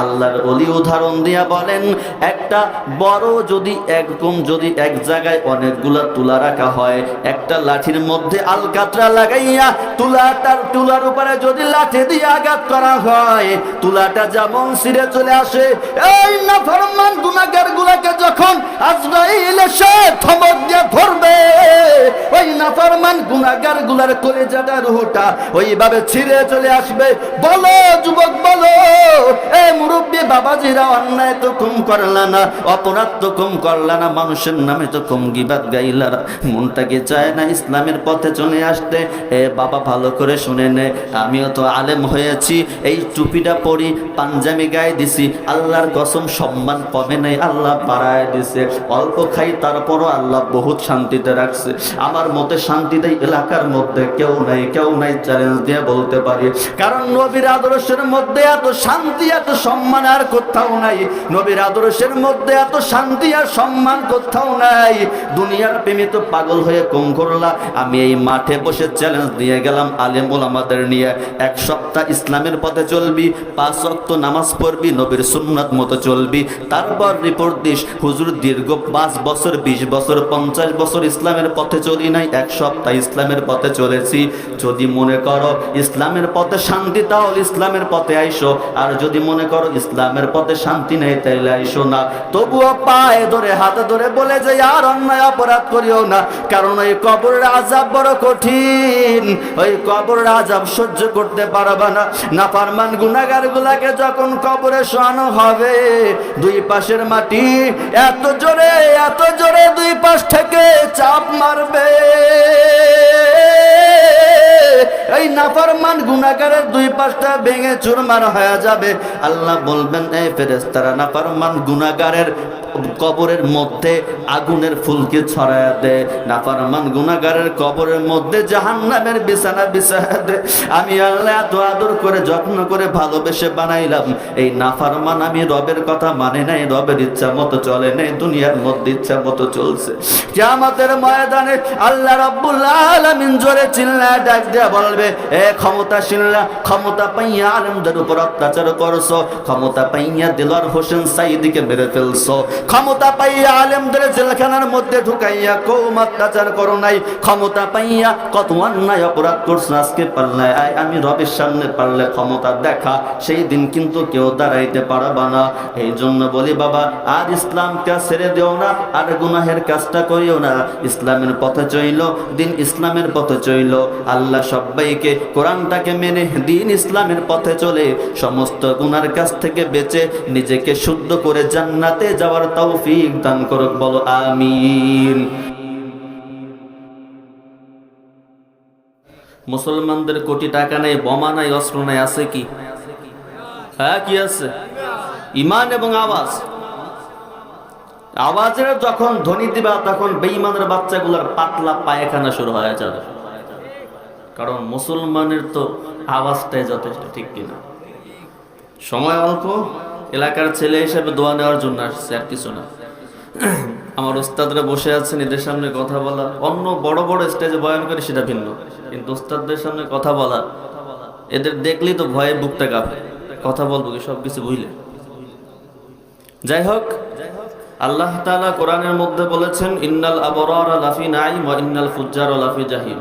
আল্লাহর অলি উদাহরণ দিয়া বলেন, একটা বড় যদি একদম যদি এক জায়গায় অনেকগুলা তুলা রাখা হয়, একটা লাঠির মধ্যে আলকাতরা লাগাইয়া তুলাটার তুলার উপরে যদি লাঠি দিয়ে আঘাত করা হয়, তুলাটা যেমন সিরে চলে আসে, এই না ফরমান গুনাগার গুলাকে যখন আজরাইল এসে থমক দিয়ে ধরবে, ওই নাফরমান গুনাগারগুলার কলেজাটা রুহটা ওইভাবে ছিঁড়ে চলে আসবে। বলো, যুবক, বলো, এ মুরব্বী বাবাজিরা অন্যায় তো কম করলা না, অপরাধ তো কম করলা না, মানুষের নামে তো কম গিবাদ গাইলা না। মনটাকে চায় না ইসলামের পথে চলে আসতে। এ বাবা ভালো করে শুনে নে, আমিও তো আলেম হয়েছি। এই টুপিটা পরি, পাঞ্জাবি গায়ে দিছি, আল্লাহর কসম সম্মান কমে নাই, আল্লাহ বাড়ায় দিছে। অল্প খাই, তারপরও আল্লাহ বহুত শান্তিতে রাখছে। আমার মতে শান্তি দেয় এলাকার মধ্যে কেউ নাই কেউ নাই চ্যালেঞ্জ দিয়ে বলতে পারি। কারণ নবীর আদর্শের মধ্যে এত শান্তি, এত সম্মান আর কোথাও নাই। নবীর আদর্শের মধ্যে এত শান্তি আর সম্মান কোথাও নাই। দুনিয়ার প্রেমে তো পাগল হয়ে কম করলা। আমি এই মাঠে বসে চ্যালেঞ্জ দিয়ে গেলাম আলেম আমাদের নিয়ে। এক সপ্তাহ ইসলামের পথে চলবি, পাঁচ অক্ত নামাজ পড়বি, নবীর সুন্নাত মতো চলবি। তারপর রিপোর্ট দিস, হুজুর দীর্ঘ পাঁচ বছর, বিশ বছর, পঞ্চাশ বছর ইসলামের পথে চলি নাই। এক সপ্তাহ ইসলামের পথে চলেছি। যদি মনে করো ইসলামের পথে শান্তি, তাহলে ইসলামের পথে আইসো। আর যদি মনে করো ইসলামের পথে শান্তি নেই, তাইলে আইসো না। তবুও পায়ে ধরে, হাতে ধরে বলে যে আর অন্যায় অপরাধ করিও না। কারণ ওই কবরের আজাব বড় কঠিন। ওই কবরের আজাব সহ্য করতে পারবে না। না পারমান গুনাগার গুলাকে যখন কবরে শোয়ানো হবে, দুই পাশের মাটি এত জোরে এত জোরে দুই পাশ থেকে চাপ মারবে। এই নাফরমান গুনাগারের দুই পাশটা ভেঙে চুরমার হয়ে যাবে। আল্লাহ বলবেন এই ফেরেস্তারা গুনাগারের কবরের মধ্যে আগুনের ফুলকে ছড়ায় কবরের মধ্যে জাহান্নামের বিছানা আমি আল্লাহ এত আদর করে, যত্ন করে ভালোবেসে বানাইলাম। এই নাফরমান আমি রবের কথা মানে নাই, রবের ইচ্ছা মতো চলে নাই, দুনিয়ার মধ্যে ইচ্ছা মতো চলছে। কিয়ামতের ময়দানে আল্লাহ রাব্বুল আলামিন জোরে চিল্লায় ডাক দিয়া বলবে, এ ক্ষমতাশীলরা, ক্ষমতা পাইয়া আলেমদের উপর অত্যাচার করছ ক্ষমতা পাইয়া দিলর হোসেন সাইদিকে মেরে ফেলছো। ক্ষমতা পাইয়া আলেমদের জেলখানার মধ্যে ঢুকাইয়া কৌম অত্যাচার করো নাই। ক্ষমতা পাইয়া কত অন্যায় অপরাধ করছ আজকে পারলে আয়, আমি রবের সামনে পারলে ক্ষমতা দেখা, সেই দিন কিন্তু কেউ দাঁড়াইতে পারবা না। এই জন্য বলি বাবা, আর ইসলামকে ছেড়ে দিও না, আর গুনাহের কাজটা করিও না। ইসলামের পথে চইল, দিন ইসলামের পথে চইল। আল্লাহ সবাইকে কোরআনটাকে মেনে দিন ইসলামের পথে চলে। সমস্ত গুনার কাছ থেকে বেঁচে নিজেকে শুদ্ধ করে জান্নাতে যাওয়ার তৌফিক দান করুক, বলো আমিন। মুসলমানদের কোটি টাকা নেই, বোমা নাই, অস্ত্র নাই, আছে কি? হ্যাঁ কি আছে? ইমান এবং আওয়াজ। আওয়াজের যখন ধ্বনি দিবা, তখন বেঈমানের বাচ্চাগুলোর পাতলা পায়খানা শুরু হয়ে যাবে। কারণ মুসলমানের তো আওয়াজটাই যথেষ্ট, ঠিক কিনা? সময় অল্প, এলাকার ছেলে হিসেবে দোয়া নেওয়ার জন্য আসছে আর কিছু না। আমার ওস্তাদরা বসে আছেন, এদের সামনে কথা বলা। অন্য বড় বড় স্টেজে বয়ান করে, সেটা ভিন্ন। কিন্তু ওস্তাদদের সামনে কথা বলা, এদের দেখলেই তো ভয়ে বুকটা কাঁপে। কথা বলব কি সব কিছু বুঝলে যাই হোক আল্লাহ তাআলা কোরআনের মধ্যে বলেছেন, ইন্নাল আবরার লাফি নাই ওয়া ইন্নাল ফুজ্জার লাফি জাহিম।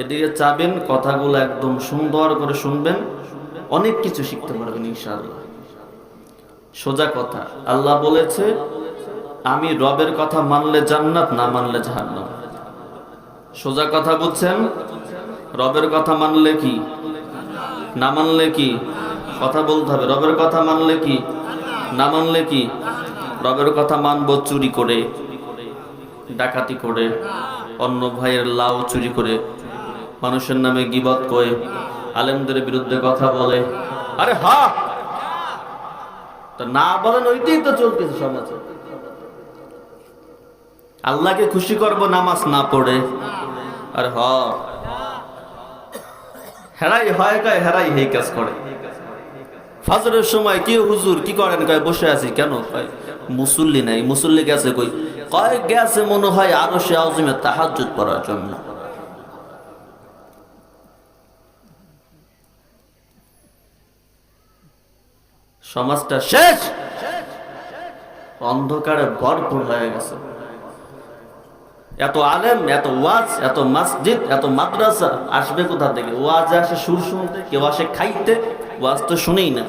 এদিকে চাবেন, কথাগুলো একদম সুন্দর করে শুনবেন। অনেক কিছু শিখতে পারবেন, ইনশাআল্লাহ। সোজা কথা, আল্লাহ বলেছে, আমি রবের কথা মানলে জান্নাত, না মানলে জাহান্নাম। সোজা কথা বুঝছেন? রবের কথা মানলে কি? না মানলে কি? কথা বলতে হবে। রবের কথা মানলে কি? না মানলে কি? রবের কথা মানবো চুরি করে, ডাকাতি করে, অন্য ভাইয়ের লাউ চুরি করে, মানুষের নামে গিবত করে আলেমদের বিরুদ্ধে কথা বলে। আরে হা! তো না বলেন, ওইটাই তো চলতেছে সমাজে। আল্লাহকে খুশি করব, নামাজ না পড়ে। আর হ! হেরাই হয় কয়, হেরাই এই কাজ করে। ফাজরের সময় কি হুজুর কি করেন কয়, বসে আছি কেন কয়, মুসল্লি নাই, মুসল্লি গেছে কই? কয়, গেছে মনে হয় আরও সে আজমে তাহাজ্জুদ পড়ার জন্য। সমাজটা শেষ। অন্ধকারে ভরপুর হয়ে গেছে। এত আলেম, এত ওয়াজ, এত মসজিদ, এত মাদ্রাসা, আসবে কোথা থেকে? ওয়াজ আসে সুর শুনতে, কেউ আসে খাইতে, ওয়াজ তো শুনেই না।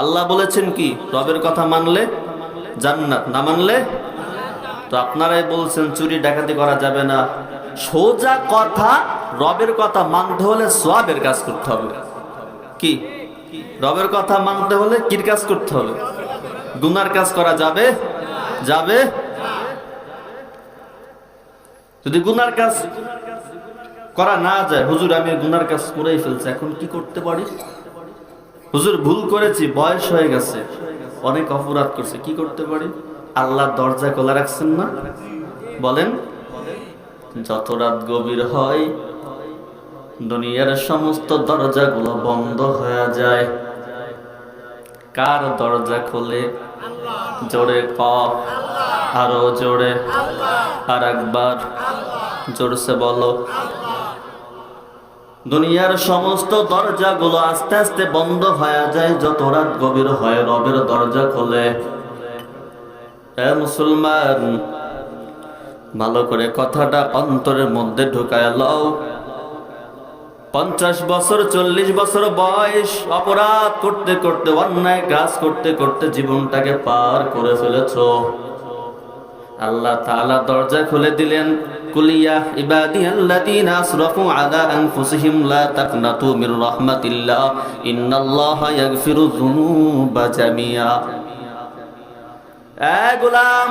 আল্লাহ বলেছেন কি, রবের কথা মানলে জান্নাত, না মানলে? তো আপনারাই বলছেন, চুরি ডাকাতি করা যাবে না। সোজা কথা, রবের কথা মানতে হলে সোয়াবের কাজ করতে হবে। কি? রবের কথা মানতে হলে কির কাজ করতে হবে? গুনার কাজ করা যাবে? যাবে? যদি গুনার কাজ করা না যায়, হুজুর, আমি গুনার কাজ করেই ফেলছি, এখন কি করতে পারি? হুজুর, ভুল করেছি, বয়স হয়ে গেছে, অনেক অপরাধ করছে, কি করতে পারি? আল্লাহ দরজা খোলা রাখছেন না? বলেন, যত রাত গভীর হয় দুনিয়ার সমস্ত দরজাগুলো বন্ধ হয়ে যায়। কার দরজা খুলে? জোরে ক। আরও জোরে। আর একবার জোরসে বলো। দুনিয়ার সমস্ত দরজাগুলো আস্তে আস্তে বন্ধ হয়ে যায়, যত রাত গভীর হয় রবের দরজা খোলে। এ মুসলমান, ভালো করে কথাটা অন্তরের মধ্যে ঢুকায় লও। পঞ্চাশ বছর, চল্লিশ বছর বয়স, অপরাধ করতে করতে, অন্যায় কাজ করতে করতে জীবনটাকে পার করে ফেলেছ। আল্লাহ তাআলা দরজা খুলে দিলেন কুলিয়া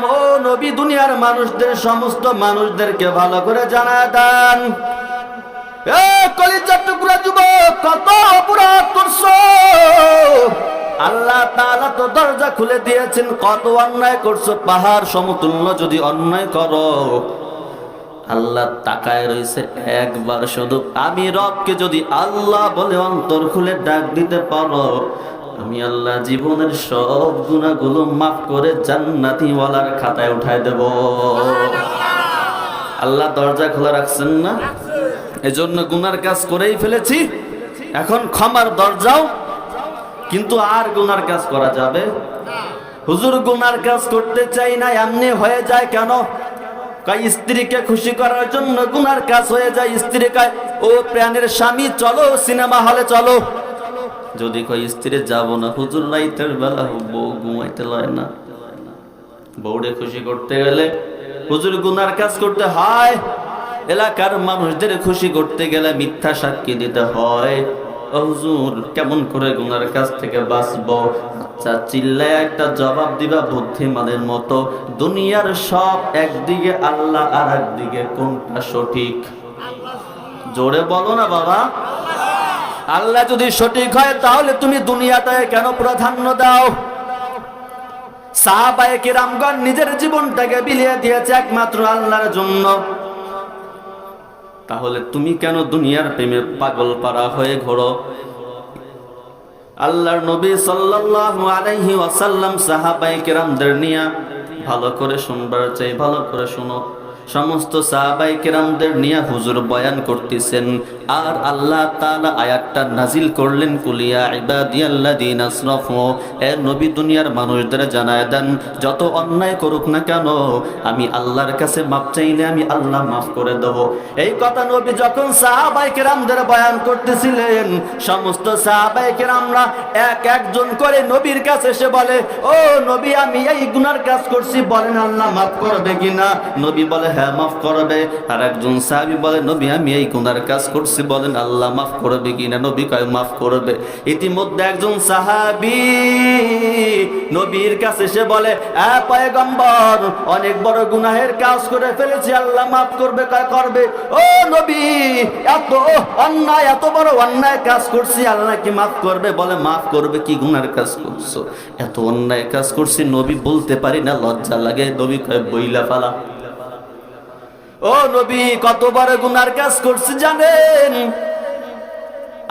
ও নবী, দুনিয়ার মানুষদের, সমস্ত মানুষদেরকে ভালো করে জানা দেন। কলিজার টুকরা যুবক কত অপরাধ করছ? আল্লাহ তাআলা তো দরজা খুলে দিয়েছেন কত অন্যায় করছ? পাহাড় সমতুল্য যদি অন্যায় করো। আল্লাহ তাকায় রয়েছে একবার শুধু। আমি রবকে যদি আল্লাহ বলে অন্তর খুলে ডাক দিতে পারো আমি আল্লাহ জীবনের সব গুণাগুলো মাফ করে জান্নাতি ওয়ালার খাতায় উঠায় দেব। আল্লাহ দরজা খোলা রাখছেন না? এজন্য গুনার কাজ করেই ফেলেছি। এখন ক্ষমার দরজাও, কিন্তু আর গুনার কাজ করা যাবে? হুজুর, গুনার কাজ করতে চাই না, এমনি হয়ে যায় কেন? কয়, স্ত্রীকে খুশি করার জন্য গুনার কাজ হয়ে যায়। স্ত্রী কয়, ও প্রাণের স্বামী, চলো সিনেমা হলে চলো। যদি কয়, স্ত্রী, যাব না। হুজুর, রাইতের বেলা বউ ঘুমাইতে লয় না। বউরে খুশি করতে গেলে হুজুর, গুনার কাজ করতে হয়। এলাকার মানুষদের খুশি করতে গেলে মিথ্যা সাক্ষী দিতে হয়। হুজুর, কেমন করে গুনার কাছ থেকে বাঁচবো? আচ্ছা চিল্লায় একটা জবাব দিবা বুদ্ধিমানের মতো। দুনিয়ার সব একদিকে আল্লাহ আর একদিকে কোনটা সঠিক? জোরে বলো না বাবা। আল্লাহ যদি সঠিক হয়, তাহলে তুমি দুনিয়াটায় কেন প্রাধান্য দাও? সাহাবায়ে কিরামগণ নিজের জীবনটাকে বিলিয়ে দিয়েছে একমাত্র আল্লাহর জন্য। তাহলে তুমি কেন দুনিয়ার প্রেমে পাগল পারা হয়ে ঘোরো? আল্লাহর নবী সাল্লাল্লাহু আলাইহি ওয়াসাল্লাম সাহাবায়ে কেরামদের নিয়া ভালো করে শুনবার চাই ভালো করে শুনো। সমস্ত সাহাবাই কেরামদের নিয়ে হুজুর বয়ান করতেছেন। আর আল্লাহ তাআলা আয়াতটা নাজিল করলেন কুলিয়া ইবাদিয়াল্লাযিন আসরাফু এ নবী দুনিয়ার মানুষদের জানায় দেন, যত অন্যায় করুক না কেন, আমি আল্লাহর কাছে মাপ চাইলে আমি আল্লাহ মাফ করে দেব। এই কথা নবী যখন সাহাবাই কেরামদের বয়ান করতেছিলেন, সমস্ত সাহাবাই কেরামরা এক একজন করে নবীর কাছে এসে বলে, ও নবী, আমি এই গুনার কাজ করছি, বলেন আল্লাহ মাফ করবে কিনা? নবী বলে হ্যাঁ মাফ করবে। আর একজন সাহাবি বলে, নবী, আমি এই গুনার কাজ করছি। বলেন, আল্লাহ মাফ করবে কিনা নবী কয়, মাফ করবে। ইতিমধ্যে একজন সাহাবি নবীর কাছে এসে বলে পয়গম্বর, অনেক বড় গুনাহের কাজ করে ফেলেছি, আল্লাহ মাফ করবে। কয়, করবে। ও নবী, এত অন্যায়, এত বড় অন্যায় কাজ করছি, আল্লাহ কি মাফ করবে? বলে, মাফ করবে কি গুনার কাজ করছ? এত অন্যায় কাজ করছি, নবী বলতে পারি না, লজ্জা লাগে। নবী কয়, বইলা ফালা ও নবী, কতবার গুনার কাজ করছি জানেন?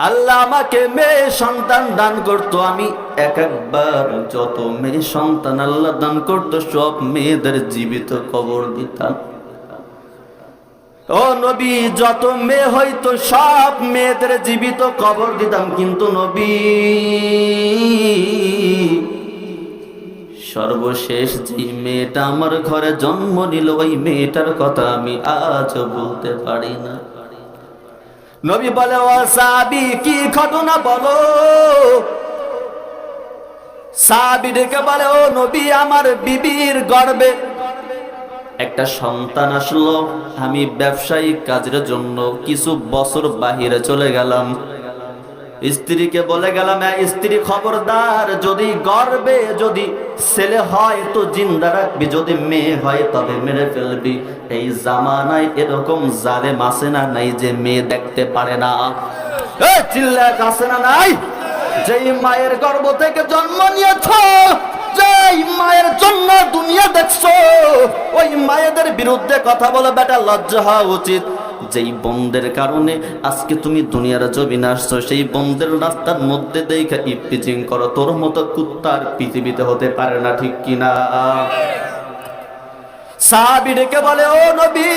আল্লাহ আমাকে মেয়ে সন্তান দান করতো, আমি এক একবার যত মেয়ে সন্তান আল্লাহ দান করতো, সব মেয়েদের জীবিত কবর দিতাম। ও নবী, যত মেয়ে হইতো, সব মেয়েদের জীবিত কবর দিতাম, কিন্তু নবী সর্বশেষ যে মেয়েটা আমার ঘরে জন্ম নিল, ওই মেয়েটার কথা আমি আজ বলতে পারি না। নবী বলে, ও সাবি, কি ঘটনা বলো? সাবি ডেকে বলে, ও নবী, আমার বিবির গর্বে একটা সন্তান আসলো। আমি ব্যবসায়িক কাজের জন্য কিছু বছর বাহিরে চলে গেলাম। স্ত্রীকে বলে গেলাম "হ্যাঁ, স্ত্রী খবরদার যদি গর্বে যদি ছেলে হয় তো জিন্দা রাখবি যদি মেয়ে হয় তবে মেরে ফেলবি। এই জামানায় এরকম জালে মাসে না নাই যে মেয়ে দেখতে পারে না? চিল্লা আছে না নাই? যেই মায়ের গর্ভ থেকে জন্ম নিয়েছ যেই মায়ের জন্য দুনিয়া দেখছ ওই মায়েদের বিরুদ্ধে কথা বলে বেটা লজ্জা হওয়া উচিত। যেই বন্ধের কারণে আজকে তুমি দুনিয়ার জমিনে আসছো, সেই বন্ধের রাস্তার মধ্যে দেখে ইপিজিং করো। তোর মতো কুত্তার পৃথিবীতে হতে পারে না, ঠিক কিনা? সাহাবি বলে, ও নবী,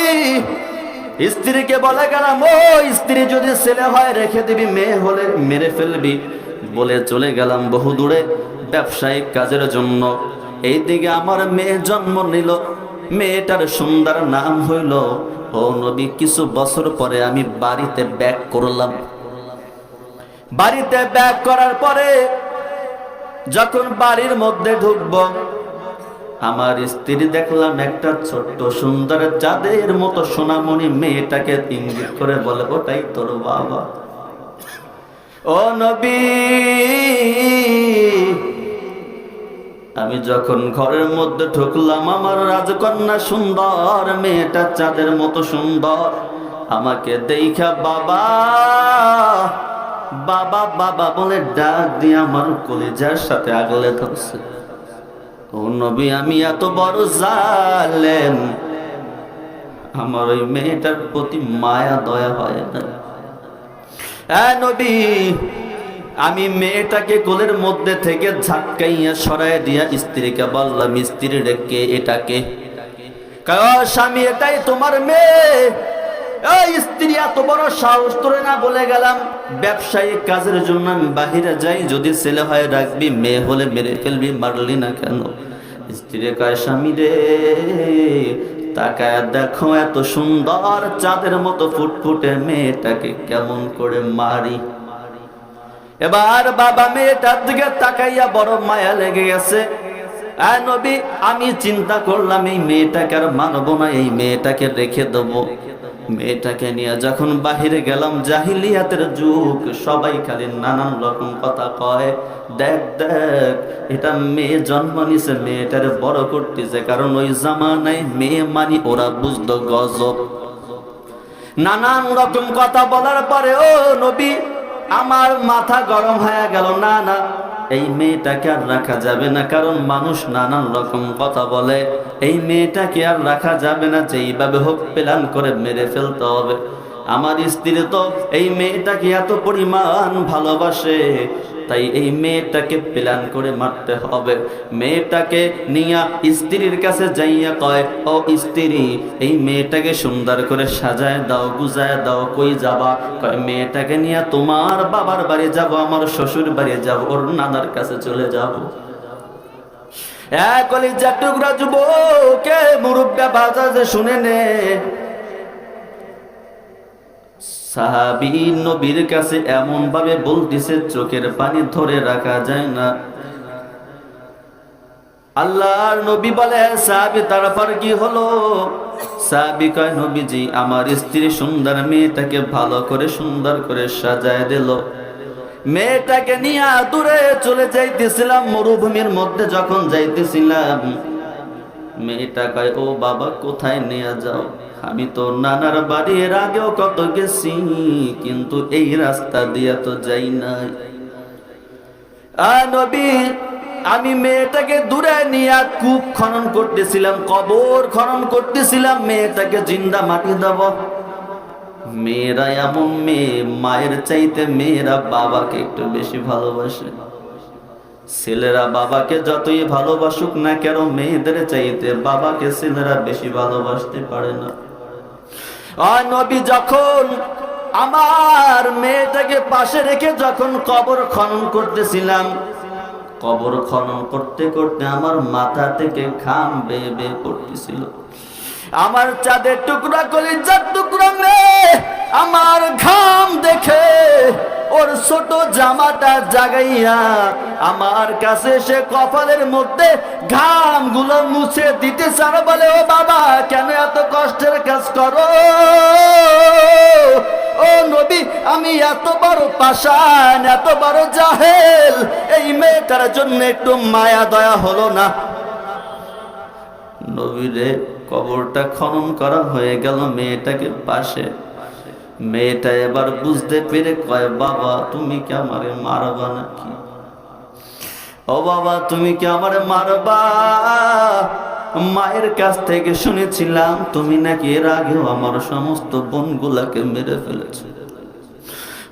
স্ত্রীকে বলে গেলাম, ও স্ত্রী, যদি ছেলে হয়, রেখে দিবি, মেয়ে হলে মেরে ফেলবি। বলে চলে গেলাম বহু দূরে ব্যবসায়িক কাজের জন্য। এইদিকে আমার মেয়ে জন্ম নিল। মেয়েটার সুন্দর নাম হইল, ও নবী, কিছু বছর পরে আমি বাড়িতে ব্যাক করলাম। বাড়িতে ব্যাক করার পরে যখন বাড়ির মধ্যে ঢুকবো, আমার স্ত্রী দেখলাম একটা ছোট্ট সুন্দর চাঁদের মতো সোনামণি মেয়েটাকে ইঙ্গিত করে বলে, ওটাই তোর বাবা। ও নবী আমি যখন ঘরের মধ্যে ঢুকলাম, আমার রাজকন্যা সুন্দর, মেয়েটা চাঁদের মতো সুন্দর। আমাকে দেখা বাবা বাবা বাবা বলে ডাক দিয়ে আমার কলিজার সাথে আগলে ধরছে। ও নবী, আমি এত বড় জালেম। আমার ওই মেয়েটার প্রতি মায়া, দয়া হয় না। নবী আমি মেয়েটাকে কোলের মধ্যে থেকে ঝাটকাইয়া সরাই দিয়া স্ত্রীকে বললাম স্ত্রী রেখে এটাকে কয়, "ও স্বামী এটাই তোমার মেয়ে। স্ত্রী এত বড় সাহস তোরে না বলে গেলাম ব্যবসায়িক কাজের জন্য আমি বাহিরে যাই যদি ছেলে হয় রাখবি মেয়ে হলে মেরে ফেলবি মারলি না কেন? স্ত্রী কয় স্বামী রে তাকায় দেখো এত সুন্দর চাঁদের মতো ফুটফুটে মেয়েটাকে কেমন করে মারি। এবার বাবা মেয়েটার দিকে তাকাইয়া বড় মায়া লেগে গেছে। নবী, আমি চিন্তা করলাম এই মেয়েটাকে আর মানবো না, এই মেয়েটাকে রেখে দেবো। মেয়েটাকে নিয়ে যখন বাহিরে গেলাম, জাহিলিয়াতের যুগ, সবাই খালি নানান রকম কথা কয়, দেখ দেখ, এটা মেয়ে জন্ম নিছে, মেয়েটারে বড় করতেছে, কারণ ওই জামানায় মেয়ে মানি ওরা বুঝতো গজব। নানান রকম কথা বলার পরে ও নবী আমার মাথা গরম হয়ে গেল, না না। এই মেয়েটাকে আর রাখা যাবে না, কারণ মানুষ নানান রকম কথা বলে। এই মেয়েটাকে আর রাখা যাবে না, যেইভাবে হোক প্ল্যান করে মেরে ফেলতে হবে। আমার স্ত্রী তো এই মেয়েটাকে এত পরিমাণ ভালোবাসে। তাই এই মেয়েটাকে প্ল্যান করে মারতে হবে। মেয়েটাকে নিয়া স্ত্রীর কাছে যাইয়া কয়, ও স্ত্রী, এই মেয়েটাকে সুন্দর করে সাজায় দাও, গুজায় দাও, কই যাবা? কয়, মেয়েটাকে নিয়ে তোমার বাবার বাড়ি যাব, আমার শ্বশুর বাড়ি যাব, ওর নানার কাছে চলে যাব। এক কলিজা টুকরা যুবকে মুরব্বা বাজাজে শুনে নে। সাহাবি নবীর কাছে এমন ভাবে বলতেছে, চোখের পানি ধরে রাখা যায় না। আল্লাহর নবী বলে, সাহাবি, তারপর কি হলো? সাহাবি কয়, নবীজি, আমার স্ত্রী সুন্দর মেয়েটাকে ভালো করে সুন্দর করে সাজায় দিল। মেয়েটাকে নিয়ে দূরে চলে যাইতেছিলাম, মরুভূমির মধ্যে যখন যাইতেছিলাম, মেয়েটা কয়, ও বাবা, কোথায় নিয়ে যাও? আমি তো নানার বাড়ির আগেও কত গেছি, কিন্তু এই রাস্তা দিয়ে তো যাই নাই। আমি মেয়েটাকে দূরে নিয়ে কূপ খনন করতেছিলাম, কবর খনন করতেছিলাম, মেয়েটাকে জিন্দা মাটি দেব। মেয়েরা এমন মেয়ে, মায়ের চাইতে মেয়েরা বাবাকে একটু বেশি ভালোবাসে। ছেলেরা বাবাকে যতই ভালোবাসুক না কেন মেয়েদের চাইতে বাবাকে ছেলেরা বেশি ভালোবাসতে পারে না। যখন আমার মেয়েটাকে পাশে রেখে যখন কবর খনন করতেছিলাম, কবর খনন করতে করতে আমার মাথা থেকে ঘাম বেয়ে বেয়ে পড়তেছিল। আমার চাঁদের টুকরা করে কলিজার টুকরা মেয়ে, আমার ঘাম দেখে ওর ছোট জামাটা জাগাইয়া আমার কাছে সে কপালের মধ্যে ঘামগুলো মুছে দিতে চার বলে, ও বাবা, কেন এত কষ্টের কাজ করো? ও নবী, আমি এত বড় পাশান এত বড় জাহেল। এই মেয়েটার জন্য একটু মায়া, দয়া হলো না। নবীরে কবরটা খনন করা হয়ে গেল মেয়েটাকে পাশে। মেয়েটা এবার বুঝতে পেরে কয়, বাবা, তুমি কি আমারে মারবা নাকি? ও বাবা, তুমি কি আমারে মারবা? মায়ের কাছ থেকে শুনেছিলাম, তুমি নাকি এর আগেও আমার সমস্ত বোনগুলাকে মেরে ফেলেছো।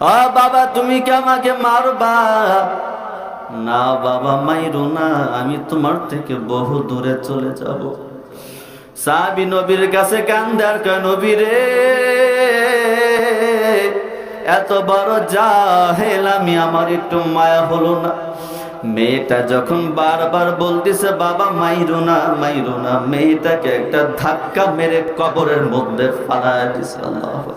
আ বাবা, তুমি কি আমাকে মারবা? না বাবা, মাইরো না, আমি তোমার থেকে বহু দূরে চলে যাব। সাবি নবীর কাছে কান্দার নবী রে এত বড় জাহেল আমি, আমার একটু মায়া হলো না। মেয়েটা যখন বারবার বলতেছে, বাবা, মাইরো না মাইরো না। মেয়েটাকে একটা ধাক্কা মেরে কবরের মধ্যে ফালায় দিছে, আল্লাহু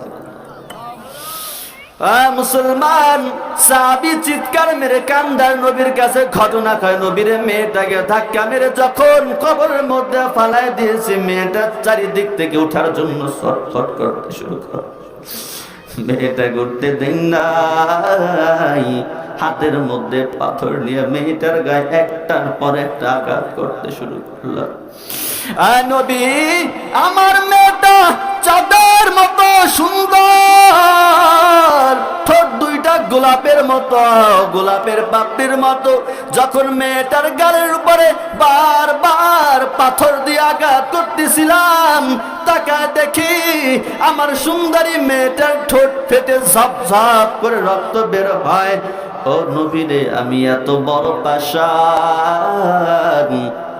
মুসলমান সাবি চিৎকার মেরে কান্দার নবীর কাছে ঘটনা কয়, নবীর মেয়েটাকে ধাক্কা মেরে যখন কবরের মধ্যে ফালায় দিয়েছে, মেয়েটা চারিদিক থেকে ওঠার জন্য ছটফট করতে শুরু করে। মেয়েটা ঘুরতে দিন নাই। হাতের মধ্যে পাথর নিয়ে মেয়েটার গায়ে একটার পর একটা আঘাত করতে শুরু করল। নবী, আমার মেয়েটা চাঁদের সুন্দর। ঠোঁট দুইটা গোলাপের মতো, গোলাপের পাপড়ির মতো। যখন মেয়েটার গালের উপরে বারবার পাথর দিয়ে আঘাত করতেছিলাম, তাকায় দেখি আমার সুন্দরী মেয়েটার ঠোঁট ফেটে ঝপ ঝপ করে রক্ত বের হয়। ও নবীরে, আমি এত বড় পাশান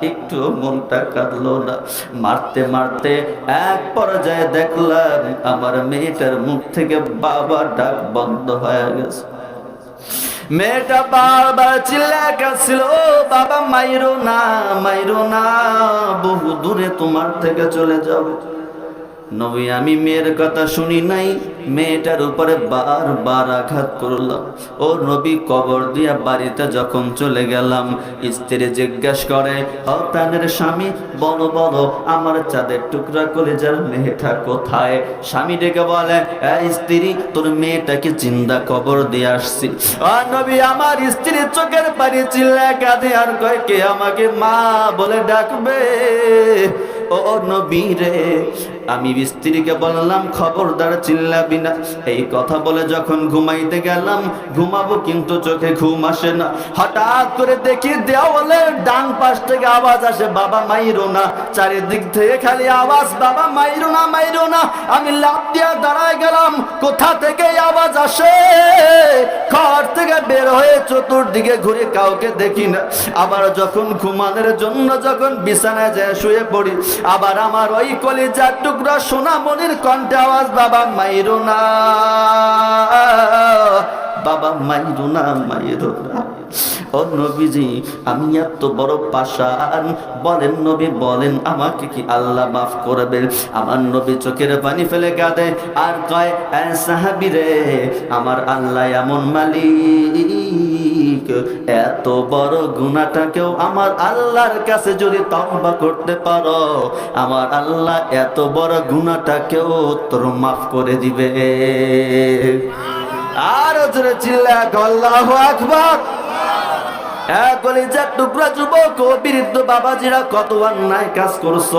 একটু মনটা কাঁদলো না। মারতে মারতে এক পর্যায়ে দেখলাম আমার মেয়েটার মুখ থেকে বাবার ডাক বন্ধ হয়ে গেছে। মেয়েটা বারবার চিল্লা কাছিল বাবা, মাইরো না মাইরো না, বহু দূরে তোমার থেকে চলে যাব। নবী, আমি মেয়ের কথা শুনি নাই। মেয়েটার উপরে বারবার আঘাত করলাম। ও নবী, কবর দিয়া বাড়িতে যখন চলে গেলাম, স্ত্রী জিজ্ঞেস করে, ও স্বামী, বলো বলো, আমার চাঁদের টুকরা কলেজার মেয়েটা কোথায়? স্বামী ডেকে বলে স্ত্রী, তোর মেয়েটাকে জিন্দা কবর দিয়ে আসছি। ও নবী, আমার স্ত্রীর চোখের পানি চিল্লা কাঁদে আর কয়, কে আমাকে মা বলে ডাকবে? ও নবী রে আমি স্ত্রীকে বললাম, খবরদার চিল্লাবি না। এই কথা বলে যখন ঘুমাইতে গেলাম, ঘুমাবো কিন্তু চোখে ঘুম আসে না। হঠাৎ করে দেখি দেওয়ালের ডান পাশ থেকে আওয়াজ আসে, বাবা, মাইরো না। চারিদিক থেকে খালি আওয়াজ, বাবা, মাইরো না মাইরো না। আমি লাভ দিয়া দাঁড়ায় গেলাম, কোথা থেকে আওয়াজ আসে? ঘর থেকে বের হয়ে চতুর্দিকে ঘুরে কাউকে দেখি না। আবার যখন ঘুমানোর জন্য যখন বিছানায় যায় শুয়ে পড়ি, আবার আমার ওই কলিজার টুকরা সোনামণির কণ্ঠে আওয়াজ, বাবা মাইরো না, বাবা মাইরো না, মাইরো আমি এত বড় পাশান বলেন নবী, বলেন, আমাকে কি আল্লাহ মাফ করবেন? আমার নবী চোখের পানি ফেলে কাঁদে, আর কয় সাহাবি রে আমার আল্লাহ এমন মালিক এত বড় গুণাটাকেও আমার আল্লাহর কাছে যদি তওবা করতে পারো, আমার আল্লাহ এত বড় গুণাটাকেও তোর মাফ করে দিবে। আর জোরে চিল্লা, আল্লাহু আকবার। কলিজার টুকরা যুবক ও বৃদ্ধ বাবাজিরা কত অন্যায় কাজ করছ।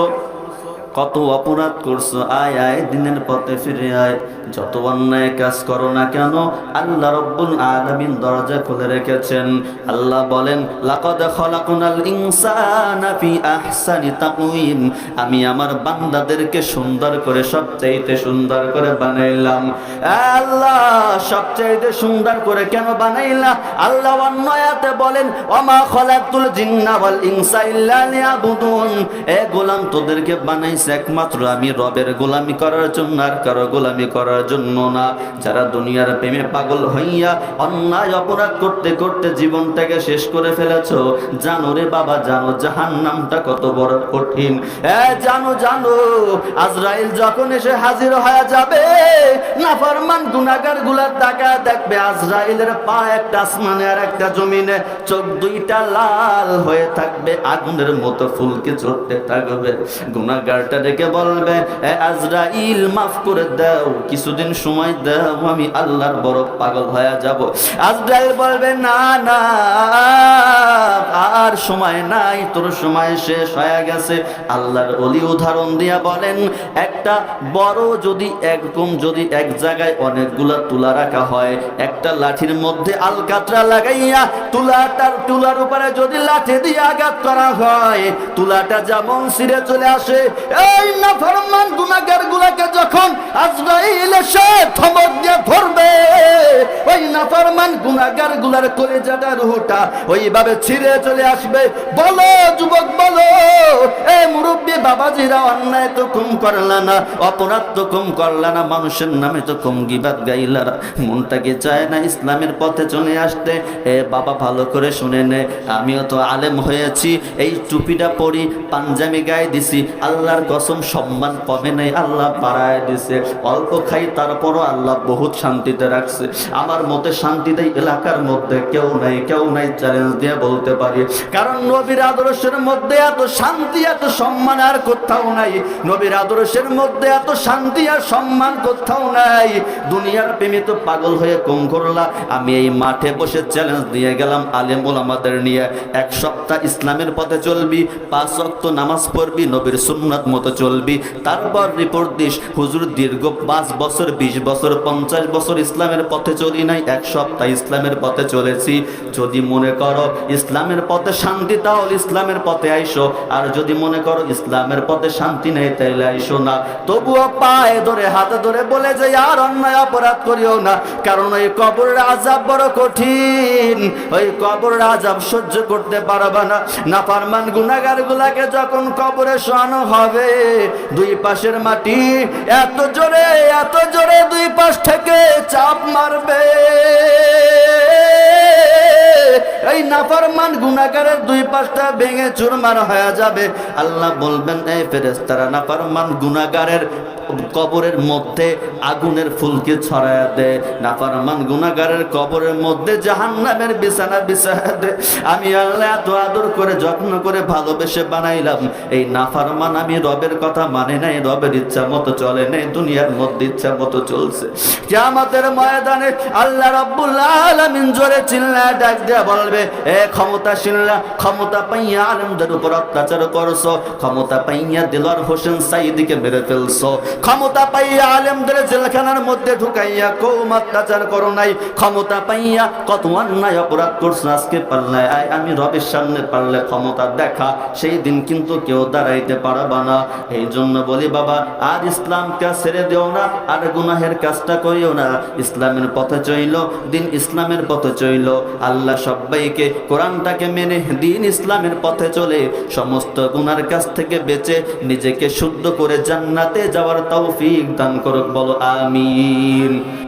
কত অপরাধ করছ? আয় আয়, দিনের পথে ফিরে আয়। যত অন্যায় কাজ করো না কেন, আল্লাহ রব্বুল আলামিন দরজা খুলে রেখেছেন। আল্লাহ বলেন, লাকাদ খলাকুনাল ইনসানা ফি আহসানি তাকওয়িম। আমি আমার বান্দাদেরকে সুন্দর করে, সবচাইতে সুন্দর করে বানাইলাম। আল্লাহ, সবচাইতে সুন্দর করে কেন বানাইলা? আল্লাহ অন্য আয়াতে বলেন, ওমা খলাকুল জিন্না ওয়াল ইনসা ইল্লা লিয়াবুদুন। এ গোলাম তোদেরকে বানাইছি হয়েছে একমাত্র আমি রবের গোলামি করার জন্য আর কারও গোলামি করার জন্য না। যারা দুনিয়ার প্রেমে পাগল হইয়া অন্যায় অপরাধ করতে করতে জীবনটাকে শেষ করে ফেলেছ, জানো রে বাবা, জানো জাহান নামটা কত বড় কঠিন। জানো জানো, আজরাইল যখন এসে হাজির হয়ে যাবে, নাফরমান গুনাগারগুলার টাকা দেখবে আজরাইলের পা একটা আসমানে আর একটা জমিনে, চোখ দুইটা লাল হয়ে থাকবে, আগুনের মতো ফুলকে চড়তে থাকবে। গুনাগারটা ডেকে বলবে, এ আজরাইল, মাফ করে দাও, কিছুদিন সময় দাও, আমি আল্লাহর বড় পাগল হয়ে যাব। আজরাইল বলবে, না না, আর সময় নাই, তোর সময় শেষ হয়ে গেছে। আল্লাহর অলি উদাহরণ দিয়া বলেন, একটা বড় যদি একদম, যদি এক জায়গায় অনেকগুলা তুলা রাখা হয়, একটা লাঠির মধ্যে আলকাতরা লাগাইয়া তুলাটার, তুলার উপরে যদি লাঠি দিয়ে আঘাত করা হয়, তুলাটা যেমন ছিঁড়ে চলে আসে এই গুনাগার গুলাকে যখন আজরাইল এসে দিয়ে ধরবে, ওই গুনাগারগুলার কলেজাটা রুহটা ওইভাবে ছিঁড়ে চলে আসবে। বলো, যুবক, বলো, এ মুরব্বী বাবাজিরা অন্যায় তো কম করলা না, অপরাধ তো কম করলা না, মানুষের নামে তো কম গিবাদ গাইলারা মনটাকে চায় না ইসলামের পথে চলে আসতে? এ বাবা ভালো করে শুনে নে, আমিও তো আলেম হয়েছি, এই টুপিটা পরি পাঞ্জাবি গায়ে দিছি, আল্লাহর কসম সম্মান কমে নাই, আল্লাহ বাড়ায় দিছে। অল্প খাই, তারপরও আল্লাহ বহুত শান্তিতে রাখছে। আমার মতে শান্তিতে এলাকার মধ্যে কেউ নাই কেউ নাই চ্যালেঞ্জ দিয়ে বলতে পারি। কারণ নবীর আদর্শের মধ্যে এত শান্তি, এত সম্মান আর কোথাও নাই। নবীর আদর্শের মধ্যে এত শান্তি আর সম্মান কোথাও নাই। দুনিয়ার প্রেমে তো পাগল হয়ে কম করলা। আমি এই মাঠে বসে চ্যালেঞ্জ দিয়ে গেলাম আলেম আমাদের নিয়ে। এক সপ্তাহ ইসলামের পথে চলবি, পাঁচ অক্ত নামাজ পড়বি, নবীর সুন্নাত মতো চলবি। তারপর রিপোর্ট দিস, হুজুর, দীর্ঘ পাঁচ বছর, বিশ বছর, পঞ্চাশ বছর ইসলামের পথে চলি নাই, এক সপ্তাহ ইসলামের পথে চলেছি। যদি মনে করো ইসলামের পথে শান্তি, তাহলে ইসলামের পথে আইসো। আর যদি মনে করো ইসলামের পথে শান্তি নেই তাইলে আইসো না। তবুও পায়ে ধরে, হাতে ধরে বলে যে, আর অন্যায় অপরাধ করিও না। কারণ ওই কবরের আজাব বড় কঠিন। ওই কবরের আজাব সহ্য করতে পারবা না। না পারমান গুনাগার গুলাকে যখন কবরে শোয়ানো হবে দুই পাশের মাটি, এত জোরে এত জোরে দুই পাশ থেকে চাপ মারবে। এই নাফরমান গুনাগারের দুই পাশটা ভেঙে চুরমার হয়ে যাবে। আল্লাহ বলবেন, এই ফেরেস্তারা নাফরমান গুনাগারের কবরের মধ্যে আগুনের ফুলকে ছড়ায় দে। নাফরমান গুনাগারের কবরের মধ্যে জাহান্নামের বিছানা বিছায়া দে। আমি আল্লাহ এত আদর করে, যত্ন করে ভালোবেসে বানাইলাম। এই নাফরমান আমি রবের কথা মানে নাই, রবের ইচ্ছা মতো চলে নাই, দুনিয়ার মধ্যে ইচ্ছা মতো চলছে। কিয়ামতের ময়দানে আল্লাহ রব্বুল আলামিন জোরে চিল্লা ডাক দেয়া বলবে, এ ক্ষমতাশীলরা ক্ষমতা পাইয়া আলেমদের উপর অত্যাচার করছ, ক্ষমতা পাইয়া দিলর হোসেন সাইদিকে মেরে ফেলছো ক্ষমতা পাইয়া আলেমদের জেলখানার মধ্যে ঢুকাইয়া কৌম অত্যাচার করো নাই। ক্ষমতা পাইয়া কত অন্যায় অপরাধ করছ আজকে পারলে আয়, আমি রবের সামনে পারলে ক্ষমতা দেখা, সেই দিন কিন্তু কেউ দাঁড়াইতে পারবা না। এই জন্য বলি, বাবা, আর ইসলামকে ছেড়ে দেও না, আর গুনাহের কাজটা করিও না। ইসলামের পথে চইল, দিন ইসলামের পথে চইল। আল্লাহ সবাইকে কোরআনটাকে মেনে দিন ইসলামের পথে চলে। সমস্ত গুনার কাছ থেকে বেঁচে নিজেকে শুদ্ধ করে জান্নাতে যাওয়ার তৌফিক দান করুক বলো আমিন।